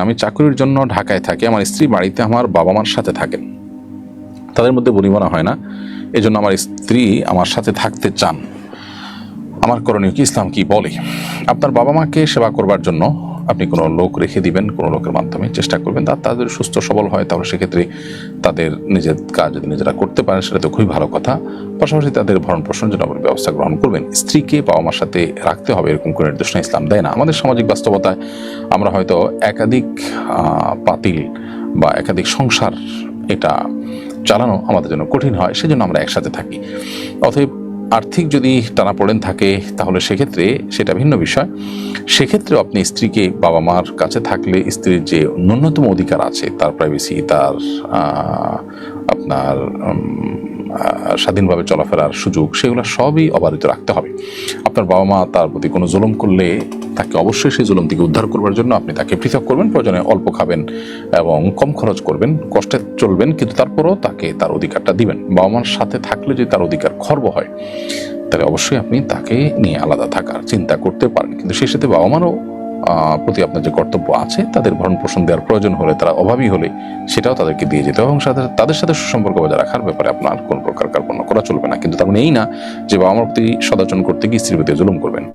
আমি চাকরির জন্য ঢাকায় থাকি, আমার স্ত্রী বাড়িতে আমার বাবা মার সাথে থাকেন। তাদের মধ্যে বনিবনা হয় না, এজন্য আমার স্ত্রী আমার সাথে থাকতে চান। আমার করণীয় কি? ইসলাম কি? বলে। আপনার বাবা মাকে সেবা করবার জন্য আপনি কোনো লোক রেখে দিবেন, কোনো লোকের মাধ্যমে চেষ্টা করবেন। তা তাদের সুস্থ সবল হয়, তাহলে সেক্ষেত্রে তাদের নিজের কাজ যদি নিজেরা করতে পারেন, সেটা তো খুবই ভালো কথা। পাশাপাশি তাদের ভরণ পোষণ জন্য ব্যবস্থা গ্রহণ করবেন। স্ত্রীকে বাবা মার সাথে রাখতে হবে, এরকম কোনো নির্দেশনা ইসলাম দেয় না। আমাদের সামাজিক বাস্তবতায় আমরা হয়তো একাধিক পাতিল বা একাধিক সংসার এটা চালানো আমাদের জন্য কঠিন হয়, সেজন্য আমরা একসাথে থাকি। অতএব আর্থিক যদি টানাপোড়েন থাকে, তাহলে সেক্ষেত্রে সেটা ভিন্ন বিষয়। সেক্ষেত্রে আপনি স্ত্রীকে বাবা মার কাছে থাকলে স্ত্রীর যে ন্যূনতম অধিকার আছে, তার প্রাইভেসি তার আপনার স্বাধীনভাবে চলাফেরার সুযোগ, সেগুলো সবই অবারিত রাখতে হবে। আপনার বাবা মা তার প্রতি কোনো জুলুম করলে তাকে অবশ্যই সেই জুলুম থেকে উদ্ধার করবার জন্য আপনি তাকে পৃথক করবেন, প্রয়োজনে অল্প খাবেন এবং কম খরচ করবেন, কষ্টে চলবেন, কিন্তু তারপরও তাকে তার অধিকারটা দিবেন। বাবা মার সাথে থাকলে যদি তার অধিকার খর্ব হয়, তাহলে অবশ্যই আপনি তাকে নিয়ে আলাদা থাকার চিন্তা করতে পারেন। কিন্তু সেই সাথে বাবা মারও প্রতি আপনার যে কর্তব্য আছে, তাদের ভরণ পোষণ দেওয়ার প্রয়োজন হলে, তারা অভাবী হলে সেটাও তাদেরকে দিয়ে যেতে হবে এবং তাদের সাথে সুসম্পর্ক বজায় রাখার ব্যাপারে আপনার কোন প্রকার কার্পণ্য করা চলবে না। কিন্তু তার মানে এই না যে বাবা মার প্রতি সদাচরণ করতে গিয়ে স্ত্রীর প্রতি জুলুম করবেন।